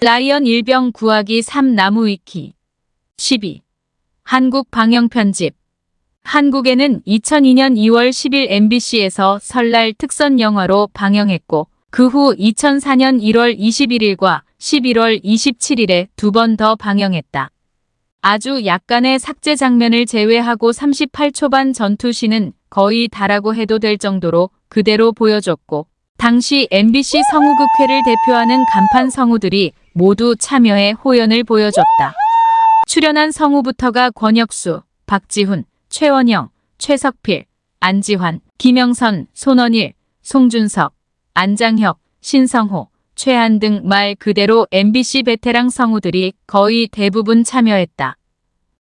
라이언 일병 구하기 3 나무 위키 12. 한국 방영 편집 한국에는 2002년 2월 10일 MBC에서 설날 특선 영화로 방영했고 그 후 2004년 1월 21일과 11월 27일에 두 번 더 방영했다. 아주 약간의 삭제 장면을 제외하고 38초반 전투신은 거의 다라고 해도 될 정도로 그대로 보여줬고 당시 MBC 성우극회를 대표하는 간판 성우들이 모두 참여해 호연을 보여줬다. 출연한 성우부터가 권혁수, 박지훈, 최원영, 최석필, 안지환, 김영선, 손원일, 송준석, 안장혁, 신성호, 최한 등 말 그대로 MBC 베테랑 성우들이 거의 대부분 참여했다.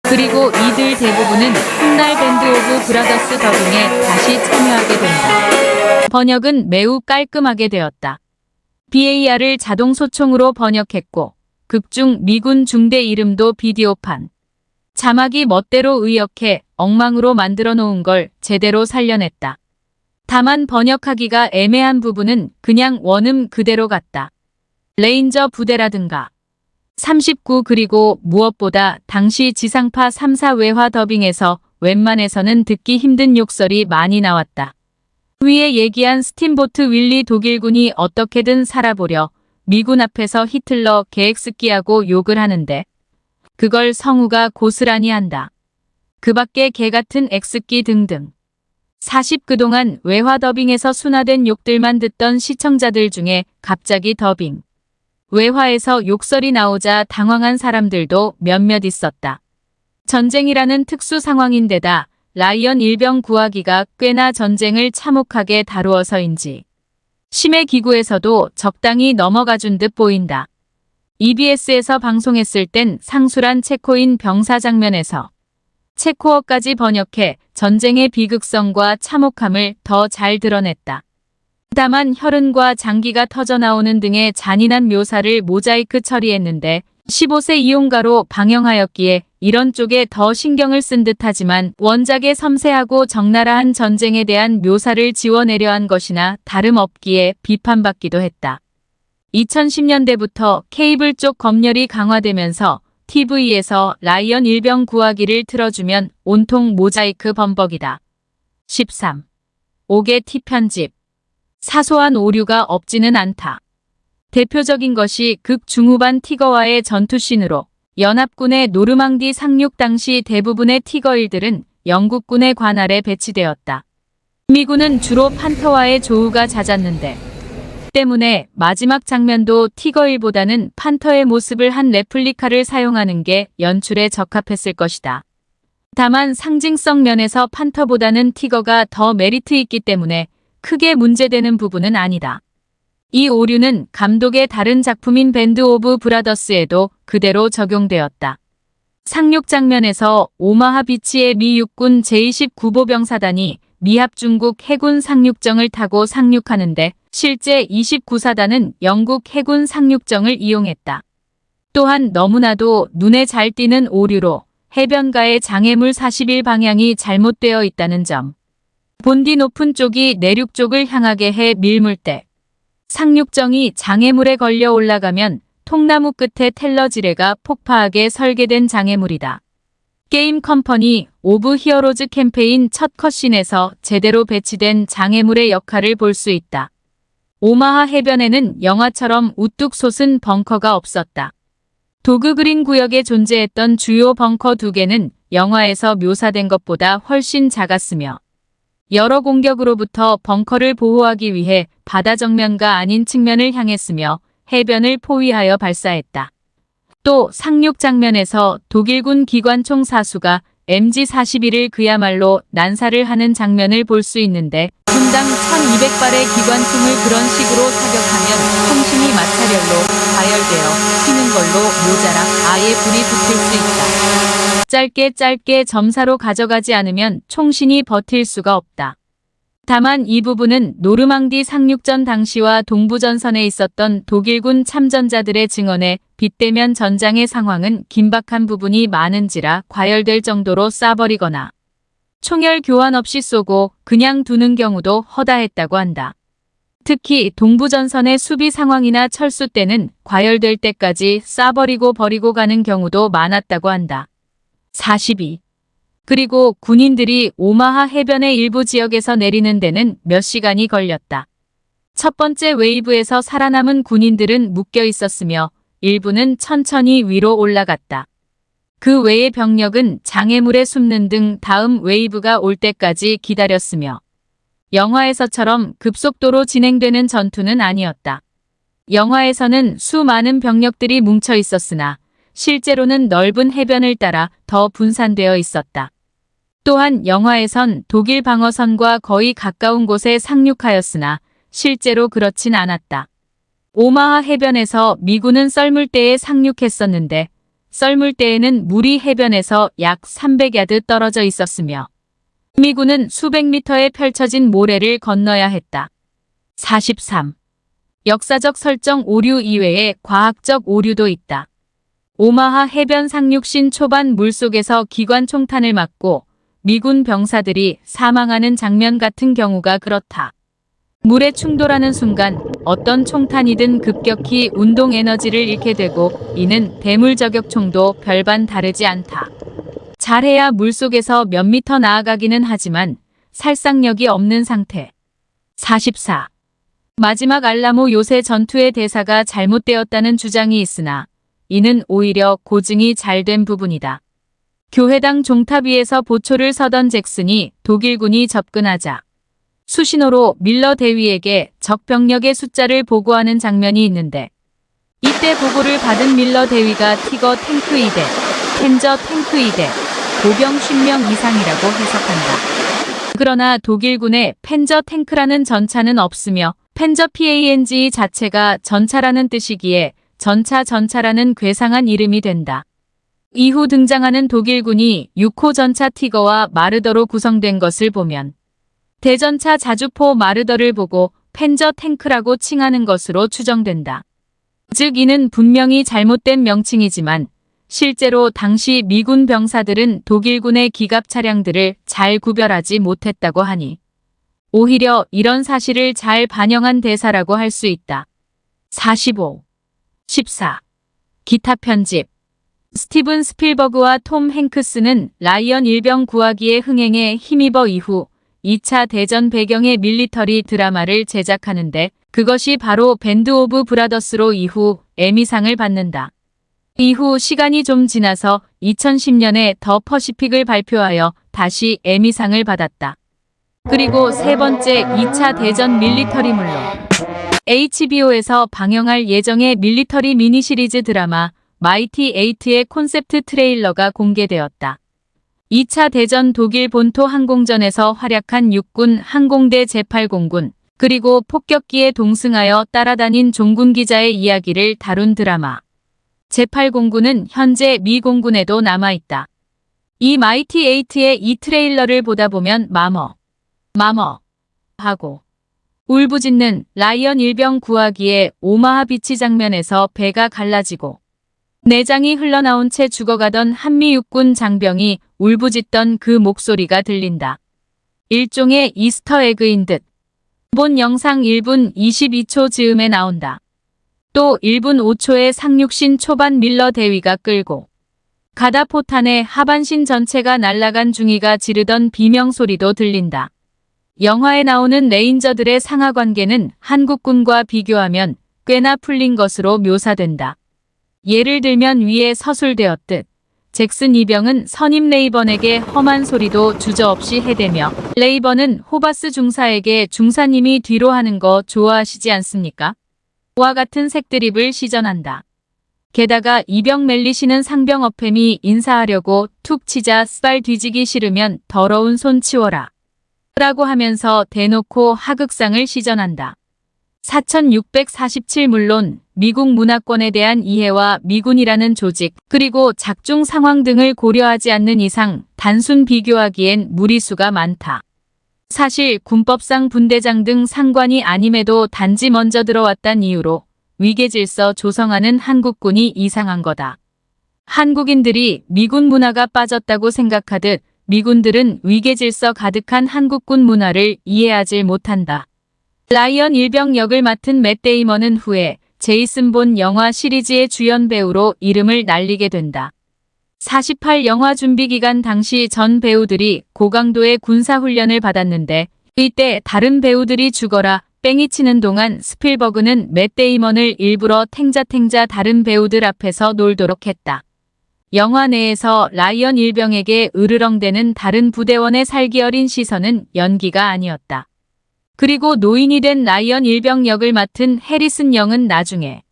그리고 이들 대부분은 훗날 밴드 오브 브라더스 더빙에 다시 참여하게 된다. 번역은 매우 깔끔하게 되었다. BAR을 자동 소총으로 번역했고 극중 미군 중대 이름도 비디오판. 자막이 멋대로 의역해 엉망으로 만들어 놓은 걸 제대로 살려냈다. 다만 번역하기가 애매한 부분은 그냥 원음 그대로 같다. 레인저 부대라든가 39 그리고 무엇보다 당시 지상파 3사 외화 더빙에서 웬만해서는 듣기 힘든 욕설이 많이 나왔다. 위에 얘기한 스팀보트 윌리 독일군이 어떻게든 살아보려 미군 앞에서 히틀러 계획습기하고 욕을 하는데 그걸 성우가 고스란히 한다. 그 밖에 개같은 X기 등등. 40 그동안 외화 더빙에서 순화된 욕들만 듣던 시청자들 중에 갑자기 더빙. 외화에서 욕설이 나오자 당황한 사람들도 몇몇 있었다. 전쟁이라는 특수 상황인데다 라이언 일병 구하기가 꽤나 전쟁을 참혹하게 다루어서인지 심해 기구에서도 적당히 넘어가준 듯 보인다. EBS에서 방송했을 땐 상술한 체코인 병사 장면에서 체코어까지 번역해 전쟁의 비극성과 참혹함을 더 잘 드러냈다. 다만 혈흔과 장기가 터져나오는 등의 잔인한 묘사를 모자이크 처리했는데 15세 이용가로 방영하였기에 이런 쪽에 더 신경을 쓴 듯하지만 원작의 섬세하고 적나라한 전쟁에 대한 묘사를 지워내려 한 것이나 다름없기에 비판받기도 했다. 2010년대부터 케이블 쪽 검열이 강화되면서 TV에서 라이언 일병 구하기를 틀어주면 온통 모자이크 범벅이다. 13. 5개 T 편집. 사소한 오류가 없지는 않다. 대표적인 것이 극 중후반 티거와의 전투씬으로 연합군의 노르망디 상륙 당시 대부분의 티거일들은 영국군의 관할에 배치되었다. 미군은 주로 판터와의 조우가 잦았는데 때문에 마지막 장면도 티거일보다는 판터의 모습을 한 레플리카를 사용하는 게 연출에 적합했을 것이다. 다만 상징성 면에서 판터보다는 티거가 더 메리트 있기 때문에 크게 문제되는 부분은 아니다. 이 오류는 감독의 다른 작품인 밴드 오브 브라더스에도 그대로 적용되었다. 상륙 장면에서 오마하 비치의 미 육군 제29보병사단이 미합 중국 해군 상륙정을 타고 상륙하는데 실제 29사단은 영국 해군 상륙정을 이용했다. 또한 너무나도 눈에 잘 띄는 오류로 해변가의 장애물 41 방향이 잘못되어 있다는 점. 본디 높은 쪽이 내륙 쪽을 향하게 해 밀물 때 상륙정이 장애물에 걸려 올라가면 통나무 끝에 텔러 지뢰가 폭파하게 설계된 장애물이다. 게임 컴퍼니 오브 히어로즈 캠페인 첫 컷신에서 제대로 배치된 장애물의 역할을 볼 수 있다. 오마하 해변에는 영화처럼 우뚝 솟은 벙커가 없었다. 도그 그린 구역에 존재했던 주요 벙커 두 개는 영화에서 묘사된 것보다 훨씬 작았으며 여러 공격으로부터 벙커를 보호하기 위해 바다 정면과 아닌 측면을 향했으며 해변을 포위하여 발사했다. 또 상륙 장면에서 독일군 기관총 사수가 MG41을 그야말로 난사를 하는 장면을 볼 수 있는데 분당 1200발의 기관총을 그런 식으로 사격하면 통신이 마찰열로 가열되어 튀는 걸로 모자라 아예 불이 붙을 수 있다. 짧게 짧게 점사로 가져가지 않으면 총신이 버틸 수가 없다. 다만 이 부분은 노르망디 상륙전 당시와 동부전선에 있었던 독일군 참전자들의 증언에 빗대면 전장의 상황은 긴박한 부분이 많은지라 과열될 정도로 쏴버리거나 총열 교환 없이 쏘고 그냥 두는 경우도 허다했다고 한다. 특히 동부전선의 수비 상황이나 철수 때는 과열될 때까지 쏴버리고 버리고 가는 경우도 많았다고 한다. 42. 그리고 군인들이 오마하 해변의 일부 지역에서 내리는 데는 몇 시간이 걸렸다. 첫 번째 웨이브에서 살아남은 군인들은 묶여 있었으며 일부는 천천히 위로 올라갔다. 그 외의 병력은 장애물에 숨는 등 다음 웨이브가 올 때까지 기다렸으며 영화에서처럼 급속도로 진행되는 전투는 아니었다. 영화에서는 수많은 병력들이 뭉쳐 있었으나 실제로는 넓은 해변을 따라 더 분산되어 있었다. 또한 영화에선 독일 방어선과 거의 가까운 곳에 상륙하였으나 실제로 그렇진 않았다. 오마하 해변에서 미군은 썰물대에 상륙했었는데 썰물대에는 물이 해변에서 약 300야드 떨어져 있었으며 미군은 수백 미터에 펼쳐진 모래를 건너야 했다. 43. 역사적 설정 오류 이외에 과학적 오류도 있다. 오마하 해변 상륙신 초반 물속에서 기관 총탄을 맞고 미군 병사들이 사망하는 장면 같은 경우가 그렇다. 물에 충돌하는 순간 어떤 총탄이든 급격히 운동 에너지를 잃게 되고 이는 대물 저격총도 별반 다르지 않다. 잘해야 물속에서 몇 미터 나아가기는 하지만 살상력이 없는 상태. 44. 마지막 알라모 요새 전투의 대사가 잘못되었다는 주장이 있으나 이는 오히려 고증이 잘 된 부분이다. 교회당 종탑 위에서 보초를 서던 잭슨이 독일군이 접근하자 수신호로 밀러 대위에게 적 병력의 숫자를 보고하는 장면이 있는데 이때 보고를 받은 밀러 대위가 티거 탱크 2대, 텐저 탱크 2대, 보병 10명 이상이라고 해석한다. 그러나 독일군에 펜저 탱크라는 전차는 없으며 펜저 PANG 자체가 전차라는 뜻이기에 전차 전차라는 괴상한 이름이 된다. 이후 등장하는 독일군이 6호 전차 티거와 마르더로 구성된 것을 보면 대전차 자주포 마르더를 보고 펜저 탱크라고 칭하는 것으로 추정된다. 즉 이는 분명히 잘못된 명칭이지만 실제로 당시 미군 병사들은 독일군의 기갑 차량들을 잘 구별하지 못했다고 하니 오히려 이런 사실을 잘 반영한 대사라고 할 수 있다. 45. 14. 기타 편집 스티븐 스필버그와 톰 행크스는 라이언 일병 구하기의 흥행에 힘입어 이후 2차 대전 배경의 밀리터리 드라마를 제작하는데 그것이 바로 밴드 오브 브라더스로 이후 에미상을 받는다. 이후 시간이 좀 지나서 2010년에 더 퍼시픽을 발표하여 다시 에미상을 받았다. 그리고 세 번째 2차 대전 밀리터리물로 HBO에서 방영할 예정의 밀리터리 미니 시리즈 드라마 마이티 에이트의 콘셉트 트레일러가 공개되었다. 2차 대전 독일 본토 항공전에서 활약한 육군 항공대 제8공군 그리고 폭격기에 동승하여 따라다닌 종군 기자의 이야기를 다룬 드라마. 제8공군은 현재 미 공군에도 남아있다. 이 마이티 에이트의 이 트레일러를 보다 보면 마머, 마머 하고 울부짖는 라이언 일병 구하기의 오마하 비치 장면에서 배가 갈라지고 내장이 흘러나온 채 죽어가던 한미 육군 장병이 울부짖던 그 목소리가 들린다. 일종의 이스터 에그인 듯. 본 영상 1분 22초 즈음에 나온다. 또 1분 5초의 상륙신 초반 밀러 대위가 끌고 가다 포탄의 하반신 전체가 날아간 중이가 지르던 비명 소리도 들린다. 영화에 나오는 레인저들의 상하 관계는 한국군과 비교하면 꽤나 풀린 것으로 묘사된다. 예를 들면 위에 서술되었듯 잭슨 이병은 선임 레이번에게 험한 소리도 주저없이 해대며 레이번은 호바스 중사에게 중사님이 뒤로 하는 거 좋아하시지 않습니까? 와 같은 색드립을 시전한다. 게다가 이병 멜리시는 상병 어팸이 인사하려고 툭 치자 스발 뒤지기 싫으면 더러운 손 치워라. 라고 하면서 대놓고 하극상을 시전한다. 4647 물론 미국 문화권에 대한 이해와 미군이라는 조직 그리고 작중 상황 등을 고려하지 않는 이상 단순 비교하기엔 무리수가 많다. 사실 군법상 분대장 등 상관이 아님에도 단지 먼저 들어왔단 이유로 위계질서 조성하는 한국군이 이상한 거다. 한국인들이 미군 문화가 빠졌다고 생각하듯 미군들은 위계질서 가득한 한국군 문화를 이해하지 못한다. 라이언 일병 역을 맡은 맷 데이먼은 후에 제이슨 본 영화 시리즈의 주연 배우로 이름을 날리게 된다. 48 영화 준비 기간 당시 전 배우들이 고강도의 군사훈련을 받았는데 이때 다른 배우들이 죽어라 뺑이 치는 동안 스필버그는 맷 데이먼을 일부러 탱자탱자 다른 배우들 앞에서 놀도록 했다. 영화 내에서 라이언 일병에게 으르렁대는 다른 부대원의 살기 어린 시선은 연기가 아니었다. 그리고 노인이 된 라이언 일병 역을 맡은 해리슨 영은 나중에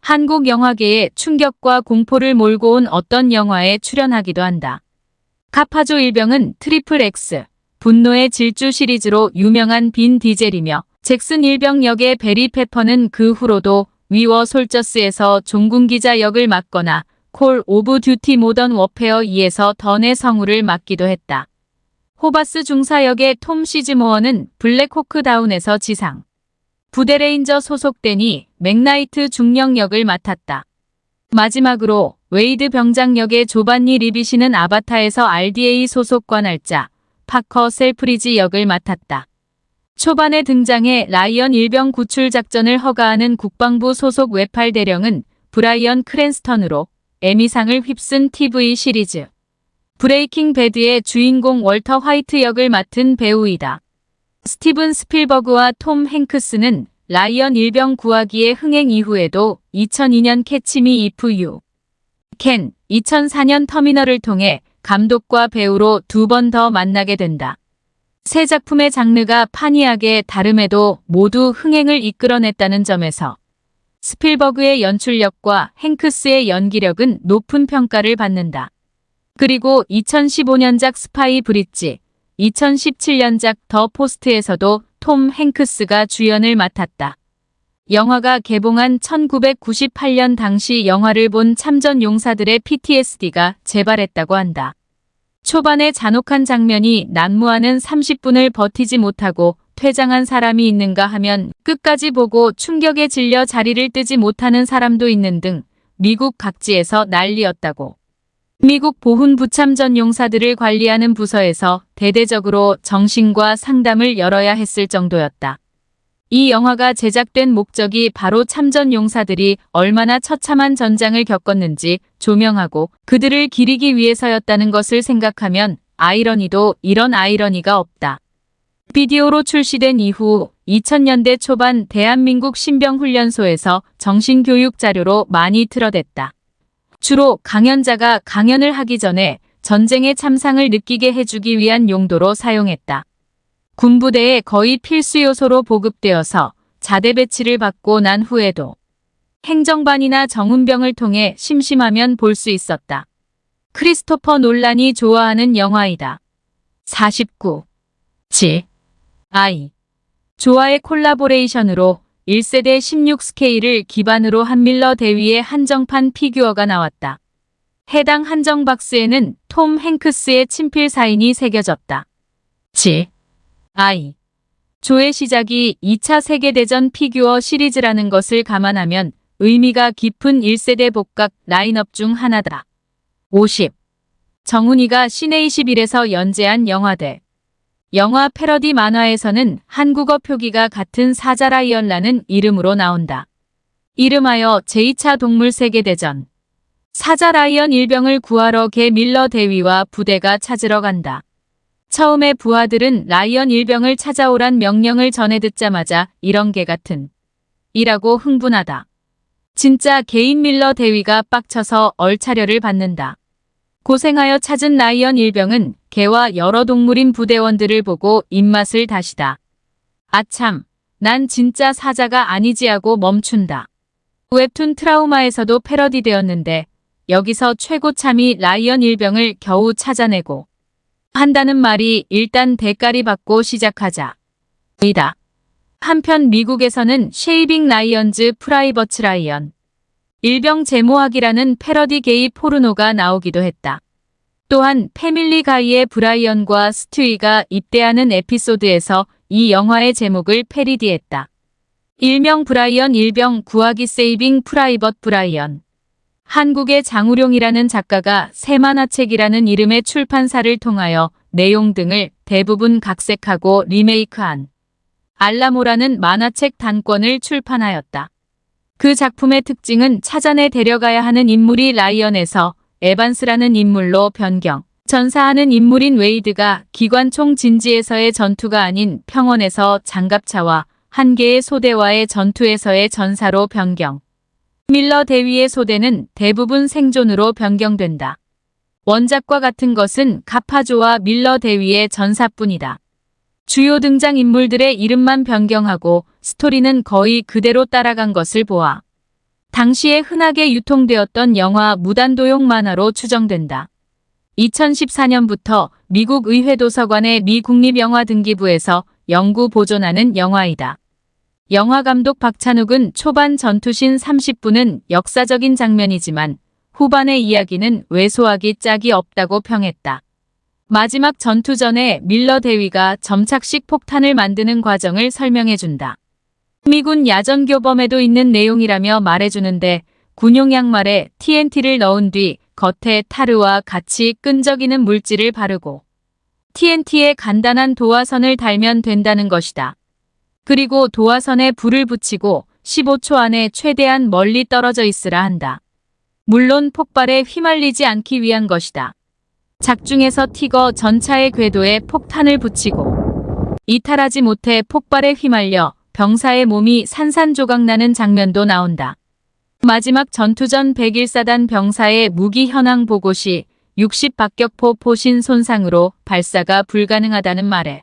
한국 영화계에 충격과 공포를 몰고 온 어떤 영화에 출연하기도 한다. 카파조 일병은 트리플 X, 분노의 질주 시리즈로 유명한 빈 디젤이며 잭슨 일병 역의 베리 페퍼는 그 후로도 위워 솔저스에서 종군 기자 역을 맡거나 콜 오브 듀티 모던 워페어 2에서 던의 성우를 맡기도 했다. 호바스 중사 역의 톰 시즈모어는 블랙호크 다운에서 지상. 부대 레인저 소속되니 맥나이트 중령 역을 맡았다. 마지막으로 웨이드 병장 역의 조반니 리비시는 아바타에서 RDA 소속 관할자 파커 셀프리지 역을 맡았다. 초반에 등장해 라이언 일병 구출 작전을 허가하는 국방부 소속 외팔 대령은 브라이언 크랜스턴으로 에미상을 휩쓴 TV 시리즈 브레이킹 배드의 주인공 월터 화이트 역을 맡은 배우이다. 스티븐 스필버그와 톰 행크스는 라이언 일병 구하기의 흥행 이후에도 2002년 캐치미 이프 유. 켄 2004년 터미널을 통해 감독과 배우로 두 번 더 만나게 된다. 세 작품의 장르가 판이하게 다름에도 모두 흥행을 이끌어냈다는 점에서 스필버그의 연출력과 행크스의 연기력은 높은 평가를 받는다. 그리고 2015년작 스파이 브릿지, 2017년작 더 포스트에서도 톰 행크스가 주연을 맡았다. 영화가 개봉한 1998년 당시 영화를 본 참전 용사들의 PTSD가 재발했다고 한다. 초반에 잔혹한 장면이 난무하는 30분을 버티지 못하고 퇴장한 사람이 있는가 하면 끝까지 보고 충격에 질려 자리를 뜨지 못하는 사람도 있는 등 미국 각지에서 난리였다고. 미국 보훈 부참 전 용사들을 관리하는 부서에서 대대적으로 정신과 상담을 열어야 했을 정도였다. 이 영화가 제작된 목적이 바로 참전 용사들이 얼마나 처참한 전장을 겪었는지 조명하고 그들을 기리기 위해서였다는 것을 생각하면 아이러니도 이런 아이러니가 없다. 비디오로 출시된 이후 2000년대 초반 대한민국 신병훈련소에서 정신교육 자료로 많이 틀어댔다. 주로 강연자가 강연을 하기 전에 전쟁의 참상을 느끼게 해주기 위한 용도로 사용했다. 군부대에 거의 필수 요소로 보급되어서 자대 배치를 받고 난 후에도 행정반이나 정운병을 통해 심심하면 볼 수 있었다. 크리스토퍼 논란이 좋아하는 영화이다. 49. 지. 아이. 조아의 콜라보레이션으로 1세대 16 스케일을 기반으로 한 밀러 대위의 한정판 피규어가 나왔다. 해당 한정 박스에는 톰 행크스의 친필 사인이 새겨졌다. 지. 아이. 조의 시작이 2차 세계대전 피규어 시리즈라는 것을 감안하면 의미가 깊은 1세대 복각 라인업 중 하나다. 50. 정훈이가 시내 21에서 연재한 영화들. 영화 패러디 만화에서는 한국어 표기가 같은 사자라이언라는 이름으로 나온다. 이름하여 제2차 동물 세계대전. 사자라이언 일병을 구하러 개 밀러 대위와 부대가 찾으러 간다. 처음에 부하들은 라이언 일병을 찾아오란 명령을 전해 듣자마자 이런 개 같은 이라고 흥분하다. 진짜 개인 밀러 대위가 빡쳐서 얼차려를 받는다. 고생하여 찾은 라이언 일병은 개와 여러 동물인 부대원들을 보고 입맛을 다시다. 아참, 난 진짜 사자가 아니지 하고 멈춘다. 웹툰 트라우마에서도 패러디되었는데 여기서 최고참이 라이언 일병을 겨우 찾아내고 한다는 말이 일단 대가리 받고 시작하자. 이다. 한편 미국에서는 쉐이빙 라이언즈 프라이버츠 라이언 일병 제모하기라는 패러디 게이 포르노가 나오기도 했다. 또한 패밀리 가이의 브라이언과 스튜이가 입대하는 에피소드에서 이 영화의 제목을 패리디했다. 일명 브라이언 일병 구하기 세이빙 프라이벗 브라이언. 한국의 장우룡이라는 작가가 새만화책이라는 이름의 출판사를 통하여 내용 등을 대부분 각색하고 리메이크한 알라모라는 만화책 단권을 출판하였다. 그 작품의 특징은 차전에 데려가야 하는 인물이 라이언에서 에반스라는 인물로 변경. 전사하는 인물인 웨이드가 기관총 진지에서의 전투가 아닌 평원에서 장갑차와 한 개의 소대와의 전투에서의 전사로 변경. 밀러 대위의 소대는 대부분 생존으로 변경된다. 원작과 같은 것은 카파조와 밀러 대위의 전사뿐이다. 주요 등장 인물들의 이름만 변경하고 스토리는 거의 그대로 따라간 것을 보아 당시에 흔하게 유통되었던 영화 무단도용 만화로 추정된다. 2014년부터 미국 의회 도서관의 미 국립영화 등기부에서 영구 보존하는 영화이다. 영화 감독 박찬욱은 초반 전투신 30분은 역사적인 장면이지만 후반의 이야기는 왜소하기 짝이 없다고 평했다. 마지막 전투 전에 밀러 대위가 점착식 폭탄을 만드는 과정을 설명해준다. 미군 야전 교범에도 있는 내용이라며 말해주는데 군용 양말에 TNT를 넣은 뒤 겉에 타르와 같이 끈적이는 물질을 바르고 TNT에 간단한 도화선을 달면 된다는 것이다. 그리고 도화선에 불을 붙이고 15초 안에 최대한 멀리 떨어져 있으라 한다. 물론 폭발에 휘말리지 않기 위한 것이다. 작중에서 티거 전차의 궤도에 폭탄을 붙이고 이탈하지 못해 폭발에 휘말려 병사의 몸이 산산조각 나는 장면도 나온다. 마지막 전투 전 101사단 병사의 무기 현황 보고 시 60박격포 포신 손상으로 발사가 불가능하다는 말에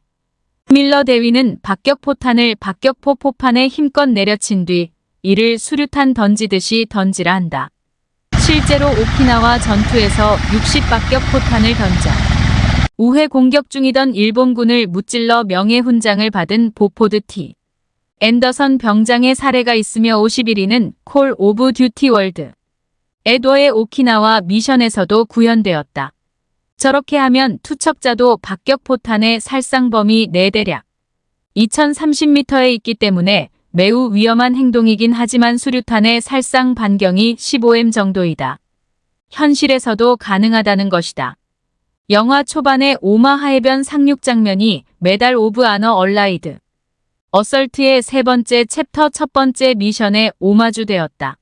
밀러 대위는 박격포탄을 박격포 포판에 힘껏 내려친 뒤 이를 수류탄 던지듯이 던지라 한다. 실제로 오키나와 전투에서 60박격 포탄을 던져 우회 공격 중이던 일본군을 무찔러 명예훈장을 받은 보포드 티. 앤더선 병장의 사례가 있으며 51위는 콜 오브 듀티 월드. 에도의 오키나와 미션에서도 구현되었다. 저렇게 하면 투척자도 박격포탄의 살상범위 4대략 2030m에 있기 때문에 매우 위험한 행동이긴 하지만 수류탄의 살상 반경이 15m 정도이다. 현실에서도 가능하다는 것이다. 영화 초반의 오마하 해변 상륙 장면이 메달 오브 아너 얼라이드. 어설트의 세 번째 챕터 첫 번째 미션에 오마주되었다.